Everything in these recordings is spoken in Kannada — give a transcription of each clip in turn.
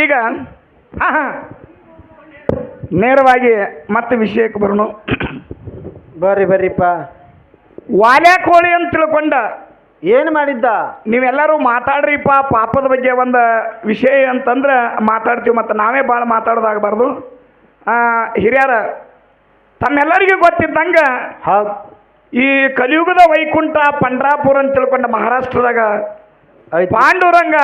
ಈಗ ಹಾ ಹಾ ನೇರವಾಗಿ ಮತ್ತೆ ವಿಷಯಕ್ಕೆ ಬರೋಣ. ಬರ್ರಿ ಬರ್ರಿಪ್ಪ. ವಾಲ್ಯಾ ಕೋಳಿ ಅಂತ ತಿಳ್ಕೊಂಡ. ಏನು ಮಾಡಿದ್ದ? ನೀವೆಲ್ಲರೂ ಮಾತಾಡ್ರಿಪ್ಪ ಪಾಪದ ಬಗ್ಗೆ ಒಂದು ವಿಷಯ ಅಂತಂದ್ರೆ ಮಾತಾಡ್ತೀವಿ ಮತ್ತು ನಾವೇ ಭಾಳ ಮಾತಾಡೋದಾಗಬಾರ್ದು. ಹಿರಿಯರ ತಮ್ಮೆಲ್ಲರಿಗೂ ಗೊತ್ತಿದ್ದಂಗೆ ಹೌದು. ಈ ಕಲಿಯುಗದ ವೈಕುಂಠ ಪಂಡ್ರಾಪುರ ಅಂತ ತಿಳ್ಕೊಂಡ ಮಹಾರಾಷ್ಟ್ರದಾಗ ಪಾಂಡುರಂಗ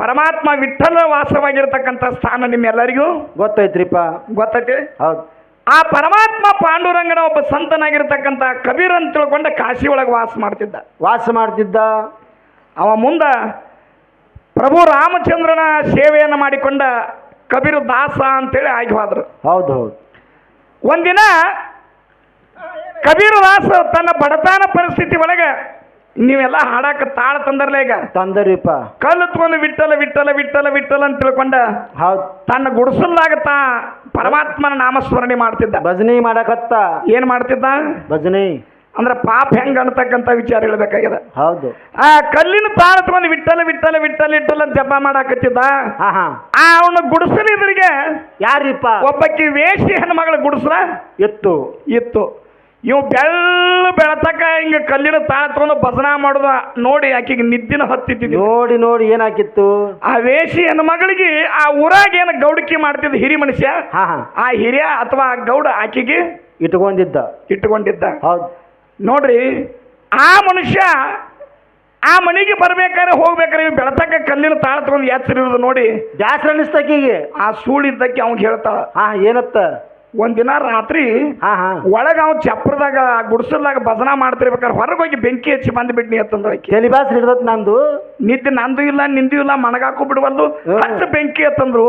ಪರಮಾತ್ಮ ವಿಠಲ ವಾಸವಾಗಿರ್ತಕ್ಕಂಥ ಸ್ಥಾನ ನಿಮ್ಮೆಲ್ಲರಿಗೂ? ಗೊತ್ತೈತ್ರಿಪ್ಪ ಗೊತ್ತೈತಿ ಹೌದು. ಆ ಪರಮಾತ್ಮ ಪಾಂಡುರಂಗನ ಒಬ್ಬ ಸಂತನಾಗಿರ್ತಕ್ಕಂಥ ಕಬೀರ್ ಅಂತ ತಿಳ್ಕೊಂಡ ಕಾಶಿ ಒಳಗೆ ವಾಸ ಮಾಡ್ತಿದ್ದ. ವಾಸ ಮಾಡ್ತಿದ್ದ. ಅವ ಮುಂದ ಪ್ರಭು ರಾಮಚಂದ್ರನ ಸೇವೆಯನ್ನು ಮಾಡಿಕೊಂಡ ಕಬೀರ್ ದಾಸ ಅಂತೇಳಿ ಆಗಿ ಹೋದ್ರು. ಹೌದು ಹೌದು. ಒಂದಿನ ಕಬೀರ್ ದಾಸ ತನ್ನ ಬಡತನ ಪರಿಸ್ಥಿತಿ ಒಳಗೆ ನೀವೆಲ್ಲ ಹಾಡಾಕ ತಾಳ ತಂದರ್ಲ ಈಗ? ತಂದರಿಪ್ಪ. ಕಲ್ಲು ತಗೊಂಡು ವಿಠಲ ವಿಠಲ ವಿಠಲ ವಿಠಲ ಅಂತ ತಿಳ್ಕೊಂಡ ಹೌದು. ತನ್ನ ಗುಡಿಸಲ್ದಾಗ ತಾ ಪರಮಾತ್ಮನ ನಾಮಸ್ಮರಣೆ ಮಾಡ್ತಿದ್ದ. ಭಜನೆ ಮಾಡಕತ್ತ. ಏನ್ ಮಾಡ್ತಿದ್ದ? ಭಜನೆ. ಅಂದ್ರೆ ಪಾಪ ಹೆಂಗ ಅನ್ನತಕ್ಕಂಥ ವಿಚಾರ ಹೇಳ್ಬೇಕಾಗ್ಯದ. ಹೌದು. ಆ ಕಲ್ಲಿನ ತಾಳ ತಗೊಂಡು ವಿಠಲ ವಿಠಲ ವಿಠಲ ವಿಠಲ ಅಂತ ಜಪ ಮಾಡಾಕತ್ತಿದ್ದ. ಆ ಅವನ ಗುಡಿಸಲಿದ್ರಿಗೆ ಯಾರಿಪ್ಪ? ಒಬ್ಬಕ್ಕಿ ವೇಷಿ ಹೆಣ್ಮಗಳ ಗುಡಿಸಲ. ಇತ್ತು. ಇತ್ತು. ಇವ್ ಬೆಲ್ಲ ಬೆಳತಕ ಹಿಂಗ ಕಲ್ಲಿನ ತಾಳ ತಗೊಂಡು ಭಜನ ಮಾಡುದ. ನೋಡಿ ಆಕೆಗೆ ನಿದ್ದಿನ ಹತ್ತಿದ್ದಿದ್ದು ನೋಡಿ ನೋಡಿ ಏನಾಕಿತ್ತು? ಆ ವೇಷಿ ಹೆಣ್ಮಗಳಿಗೆ ಆ ಊರಾಗ ಏನ ಗೌಡಕಿ ಮಾಡ್ತಿದ್ದ ಹಿರಿ ಮನುಷ್ಯ? ಹಾ ಹಾ. ಆ ಹಿರಿಯ ಅಥವಾ ಗೌಡ ಆಕೆಗೆ ಇಟ್ಕೊಂಡಿದ್ದ. ಇಟ್ಟುಕೊಂಡಿದ್ದ ಹೌದು. ನೋಡ್ರಿ ಆ ಮನುಷ್ಯ ಆ ಮನೆಗೆ ಬರ್ಬೇಕಾದ್ರೆ ಹೋಗ್ಬೇಕಾದ್ರೆ ಇವ್ ಬೆಳತಕ್ಕ ಕಲ್ಲಿನ ತಾಳ ತಗೊಂಡು ಎಚ್ಚರಿರೋದು ನೋಡಿ. ಜಾಸ್ತಿ ಅನ್ನಿಸ್ತಕೀಗೆ ಆ ಸೂಳಿದ್ದಕ್ಕೆ ಅವ್ನ್ ಹೇಳ್ತಾಳ. ಹಾ ಏನತ್ತ? ಒಂದಿನ ರಾತ್ರಿ ಒಳಗ ಅವ್ನು ಚಪ್ರದಾಗ ಗುಡ್ಸಲ್ದಾಗ ಭಜನಾ ಮಾಡ್ತಿರ್ಬೇಕಾದ್ರೆ ಹೊರಗೆ ಹೋಗಿ ಬೆಂಕಿ ಹಚ್ಚಿ ಬಂದ್ಬಿಟ್ನಿ ಅಂತಂದ್ರೆ ಆಕಿ. ತಲಿ ಬ್ಯಾಸ್ರ ಹಿಡ್ದತ್ ನಂದು. ನಿದ್ದೆ ನಂದು ಇಲ್ಲ ನಿಂದು ಇಲ್ಲ ಮಣಗಾಕು ಬಿಡವಲ್ದು. ಹಚ್ಚ ಬೆಂಕಿ ಅಂತಂದ್ರು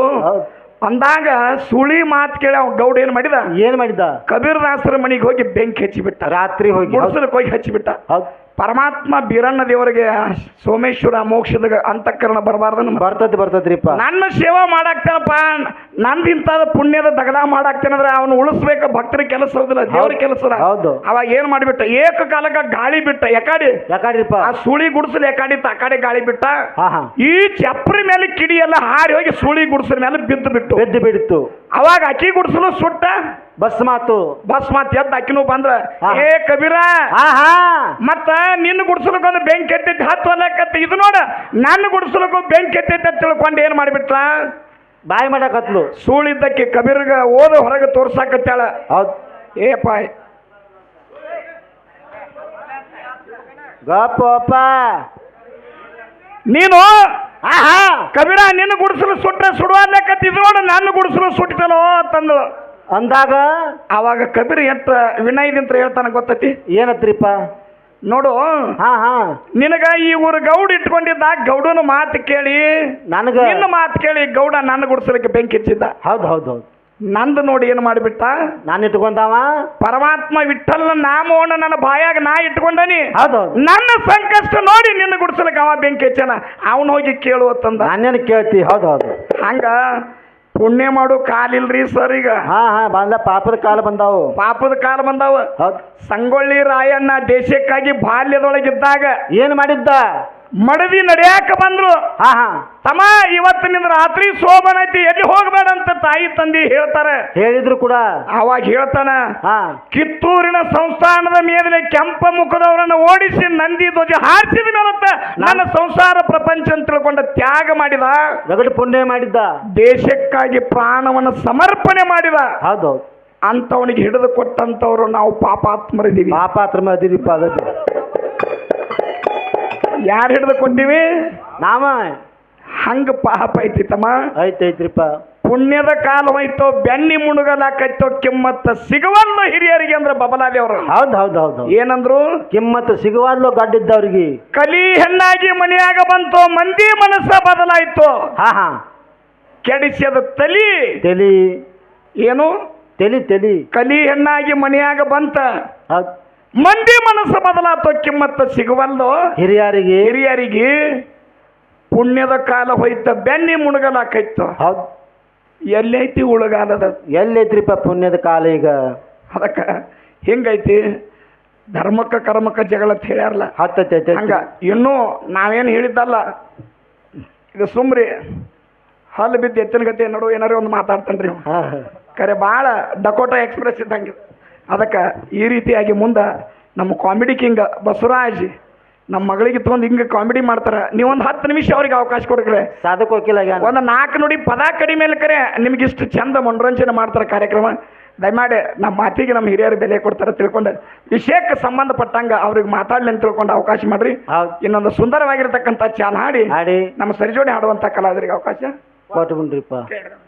ಅಂದಾಗ ಸುಳಿ ಮಾತು ಕೇಳಿ ಅವ್ನು ಗೌಡ ಏನ್ ಮಾಡಿದ? ಏನ್ ಮಾಡಿದ? ಕಬೀರ್ ದಾಸರ ಮನೆಗೆ ಹೋಗಿ ಬೆಂಕಿ ಹಚ್ಚಿಬಿಟ್ಟ ರಾತ್ರಿ ಹೋಗಿ ಗುಡಿಸಲಕ್ಕೆ ಹೋಗಿ ಹಚ್ಚಿಬಿಟ್ಟ ಪರಮಾತ್ಮ ಬೀರಣ್ಣ ದೇವರಿಗೆ ಸೋಮೇಶ್ವರ ಮೋಕ್ಷದ ಅಂತಃಕರಣ ಬರಬಾರ್ದು ಬರ್ತೈತಿ ಬರ್ತದ್ರಿಪ್ಪ ನನ್ನ ಸೇವಾ ಮಾಡಾಕ್ತಾನಪ್ಪ. ನಂದಿಂತಾದ ಪುಣ್ಯದ ದಗದ ಮಾಡಾಕ್ತೇನಂದ್ರೆ ಅವನು ಉಳಿಸ್ಬೇಕು ಭಕ್ತರ ಕೆಲಸ ಇರೋದಿಲ್ಲ ದೇವ್ರ. ಕೆಲಸ ಹೌದು. ಅವಾಗ ಏನ್ ಮಾಡಿಬಿಟ್ಟ? ಏಕಕಾಲಕ್ಕ ಗಾಳಿ ಬಿಟ್ಟ. ಯಾಕಾಡಿ? ಯಾಕಾಡಿಪ್ಪ ಆ ಸುಳಿ ಗುಡಿಸಲು ಯಾಕಾಡಿ ತಕಾಡಿ ಗಾಳಿ ಬಿಟ್ಟ? ಈ ಚಪ್ರಿ ಮೇಲೆ ಕಿಡಿ ಎಲ್ಲ ಹಾರಿ ಹೋಗಿ ಸುಳಿ ಗುಡ್ಸಲ್ ಮೇಲೆ ಬಿದ್ದು ಬಿಟ್ಟು. ಬಿದ್ದು ಬಿಡಿತ್ತು ಅವಾಗ ಅಕ್ಕಿ ಗುಡ್ಸಲು ಸುಟ್ಟ? ಬಸ್ ಮಾತು. ಬಸ್ ಮಾತು ಎದ್ದು ಅಕ್ಕಿನೂ ಬಂದ್ರ ಏ ಕಬೀರ ಮತ್ತ ನಿನ್ನ ಗುಡಿಸಲಕ್ಕೊಂದು ಬೆಂಕಿ ಎತ್ತೈತಿ ಹತ್ತು ಅಲ್ಲಕತ್ತ ಇದು ನೋಡ ನನ್ನ ಗುಡಿಸಲಕ್ಕೂ ಬೆಂಕಿ ಎತ್ತೈತಿ ಅಂತ ತಿಳ್ಕೊಂಡು ಏನ್ ಮಾಡಿಬಿಟ್ಲ? ಬಾಯಿ ಮಾಡಕತ್ಲು ಸೂಳಿದ್ದಕ್ಕೆ ಕಬೀರ್ಗ ಓದ ಹೊರಗೆ ತೋರ್ಸಾಕತ್ತಾಳ. ಹೌದು. ಏ ಪಾಯ್ ಗಪ್ಪ ನೀನು? ಆಹಾ. ಕಬೀರ ನಿನ್ನ ಗುಡಿಸಲು ಸುಟ್ಟರೆ ಸುಡುವಾದ್ಲಕತ್ತ ಇದು ನೋಡ ನನ್ನ ಗುಡಿಸಲು ಸುಟ್ಟಿತಲೋ ಅಂತಂದು ಅಂದಾಗ? ಅವಾಗ ಕಬೀರ್ ಎಂತ ವಿನಯದಿಂತ ಹೇಳ್ತಾನ ಗೊತ್ತೈತಿ? ಏನತ್ರಿಪ್ಪ? ನೋಡು. ಹಾ ಹಾ. ನಿನಗ ಈ ಊರು ಗೌಡ ಇಟ್ಕೊಂಡಿದ್ದ ಗೌಡನ ಮಾತು ಕೇಳಿ. ನನಗ ನಿನ್ನ ಮಾತು ಕೇಳಿ ಗೌಡ ನನ್ನ ಗುಡಿಸಲಿಕ್ಕೆ ಬೆಂಕಿ ಹಚ್ಚಿದ್ದ. ಹೌದು ಹೌದು ಹೌದು. ನಂದು ನೋಡಿ ಏನು ಮಾಡಿಬಿಟ್ಟ? ನಾನು ಇಟ್ಕೊಂಡಾವ? ಪರಮಾತ್ಮ ವಿಠಲ್ ನಾಮವನ್ನು ನನ್ನ ಬಾಯಾಗ ನಾ ಇಟ್ಕೊಂಡನಿ. ಹೌದು ನನ್ನ ಸಂಕಷ್ಟ ನೋಡಿ ನಿನ್ನ ಗುಡಿಸಲಿಕ್ಕೆ ಅವ ಬೆಂಕಿ ಹಚ್ಚನ. ಅವನು ಹೋಗಿ ಕೇಳು ತಂದ ನಾನೇನು ಕೇಳ್ತಿ? ಹೌದು ಹೌದು. ಹಂಗ ಪುಣ್ಯ ಮಾಡು ಕಾಲಿಲ್ರಿ ಸರ್ ಈಗ. ಹಾ ಹಾ ಬಂದ ಪಾಪದ ಕಾಲ ಬಂದಾವು. ಪಾಪದ ಕಾಲ ಬಂದಾವ. ಹೌದು. ಸಂಗೊಳ್ಳಿ ರಾಯಣ್ಣ ದೇಶಕ್ಕಾಗಿ ಬಾಲ್ಯದೊಳಗಿದ್ದಾಗ ಏನ್ ಮಾಡಿದ್ದ? ಮಡದಿ ನಡೆಯಾಕ ಬಂದ್ರು. ಹಾ ಹಾ. ತಮ್ಮ ಇವತ್ತಿನಿಂದ ರಾತ್ರಿ ಶೋಭನ ಐತಿ ಎಲ್ಲಿ ಹೋಗ್ಬೇಡ ಅಂತ ತಾಯಿ ತಂದಿ ಹೇಳ್ತಾರೆ. ಹೇಳಿದ್ರು ಕೂಡ. ಅವಾಗ ಹೇಳ್ತಾನ ಹಾ. ಕಿತ್ತೂರಿನ ಸಂಸ್ಥಾನದ ಮೇಲೆ ಕೆಂಪ ಮುಖದವರನ್ನ ಓಡಿಸಿ ನಂದಿ ಧ್ವಜ ಹಾರಿಸಿದ ಮೇಲತ್ತ ನನ್ನ ಸಂಸಾರ ಪ್ರಪಂಚ ಅಂತ ತಿಳ್ಕೊಂಡ ತ್ಯಾಗ ಮಾಡಿದ. ರಗಡು ಪುಣ್ಯ ಮಾಡಿದ್ದ. ದೇಶಕ್ಕಾಗಿ ಪ್ರಾಣವನ್ನು ಸಮರ್ಪಣೆ ಮಾಡಿದ. ಹೌದು. ಅಂತವನಿಗೆ ಹಿಡಿದು ಕೊಟ್ಟಂತವ್ರು ನಾವು ಪಾಪಾತ್ಮರಿದ್ದೀವಿ. ಪಾಪಾತ್ಮ ಅದಿರಿಪ್ಪ ಅದಕ್ಕೆ ಯಾರು ಹಿಡಿದು ಕೊಟ್ಟಿವಿ? ನಾವ. ಹಂಗ ಪಾಪ ಐತಿ ತಮ್ಮ. ಐತೈತ್ರಿಪ್ಪ ಪುಣ್ಯದ ಕಾಲ ಹೋಯ್ತೋ ಬೆನ್ನಿ ಮುಣುಗಲಾಕೈತೋ ಕಿಮ್ಮತ್ತ ಸಿಗವಲ್ಲ ಹಿರಿಯರಿಗೆ ಅಂದ್ರೆ ಬಬಲಾಲಿ ಅವರು. ಹೌದು ಹೌದು ಹೌದು. ಏನಂದ್ರು? ಕಿಮ್ಮತ್ತ ಸಿಗುವಲ್ಲೋ ಗಡ್ಡಿದ್ದವ್ರಿಗೆ. ಕಲಿ ಹೆಣ್ಣಾಗಿ ಮನೆಯಾಗ ಬಂತು ಮಂದಿ ಮನಸ್ಸ ಬದಲಾಯ್ತು? ಹಾ ಹಾ. ಕೆಡಿಸ್ಯದ ತಲಿ? ತಲಿ. ಏನು? ತಲಿ ತಲಿ. ಕಲಿ ಹೆಣ್ಣಾಗಿ ಮನೆಯಾಗ ಬಂತ? ಹೌದು. ಮಂದಿ ಮನಸ್ಸು ಬದಲಾತೋ ಕಿಮ್ಮತ್ತ ಸಿಗವಲ್ಲೋ? ಹಿರಿಯರಿಗೆ. ಹಿರಿಯರಿಗೆ ಪುಣ್ಯದ ಕಾಲ ಹೋಯ್ತ ಬೆನ್ನಿ ಮುಣುಗಲಾಕೈತು? ಹೌದು. ಎಲ್ಲೈತಿ ಉಳಗಾಲದ ಎಲ್ಲೈತ್ರಿಪ್ಪ ಪುಣ್ಯದ ಕಾಲ ಈಗ. ಅದಕ್ಕ ಹಿಂಗೈತಿ ಧರ್ಮಕ್ಕ ಕರ್ಮಕ್ಕ ಜಗಳ ಅಂತ ಹೇಳ್ಯಾರಲ್ಲ. ಹತ್ತೈತೆ ಹಂಗ ಇನ್ನೂ ನಾವೇನು ಹೇಳಿದ್ದಲ್ಲ ಇದು ಸುಮ್ರಿ ಹಲ್ಲು ಬಿದ್ದು ಎತ್ತಿನ ಗತಿ ನೋಡು ಏನಾರು ಒಂದು ಮಾತಾಡ್ತಾನ್ರಿ ಕರೆ ಹಾ ಹಾ. ಖರೆ ಭಾಳ ಡಕೋಟಾ ಎಕ್ಸ್ಪ್ರೆಸ್ ಇದ್ದಂಗೆ. ಅದಕ್ಕೆ ಈ ರೀತಿಯಾಗಿ ಮುಂದೆ ನಮ್ಮ ಕಾಮಿಡಿ ಕಿಂಗ್ ಬಸವರಾಜ್ ನಮ್ಮ ಮಗಳಿಗೆ ತೊಗೊಂಡು ಹಿಂಗೆ ಕಾಮಿಡಿ ಮಾಡ್ತಾರೆ. ನೀವೊಂದು ಹತ್ತು ನಿಮಿಷ ಅವ್ರಿಗೆ ಅವಕಾಶ ಕೊಡ್ಕ್ರೆ ಸಾಧಕ ಆಗ್ಯಾನ. ಒಂದು ನಾಲ್ಕು ನುಡಿ ಪದ ಕಡಿಮೆ ಕರೆ ನಿಮ್ಗೆ ಇಷ್ಟು ಚಂದ ಮನೋರಂಜನೆ ಮಾಡ್ತಾರೆ ಕಾರ್ಯಕ್ರಮ. ದಯಮಾಡಿ ನಮ್ಮ ಮಾತಿಗೆ ನಮ್ಮ ಹಿರಿಯರು ಬೆಲೆ ಕೊಡ್ತಾರೆ ತಿಳ್ಕೊಂಡು. ವಿಷಯಕ್ಕೆ ಸಂಬಂಧಪಟ್ಟಂಗ ಅವ್ರಿಗೆ ಮಾತಾಡ್ಲಿ ಅಂತ ತಿಳ್ಕೊಂಡು ಅವಕಾಶ ಮಾಡ್ರಿ. ಇನ್ನೊಂದು ಸುಂದರವಾಗಿರ್ತಕ್ಕಂಥ ಚಾಲ್ ಹಾಡಿ. ಹಾಡಿ. ನಮ್ಮ ಸರಿಜೋಡಿ ಹಾಡುವಂಥ ಕಲಾವಿದರಿಗೆ ಅವಕಾಶ. ಕೊಟ್ಟು.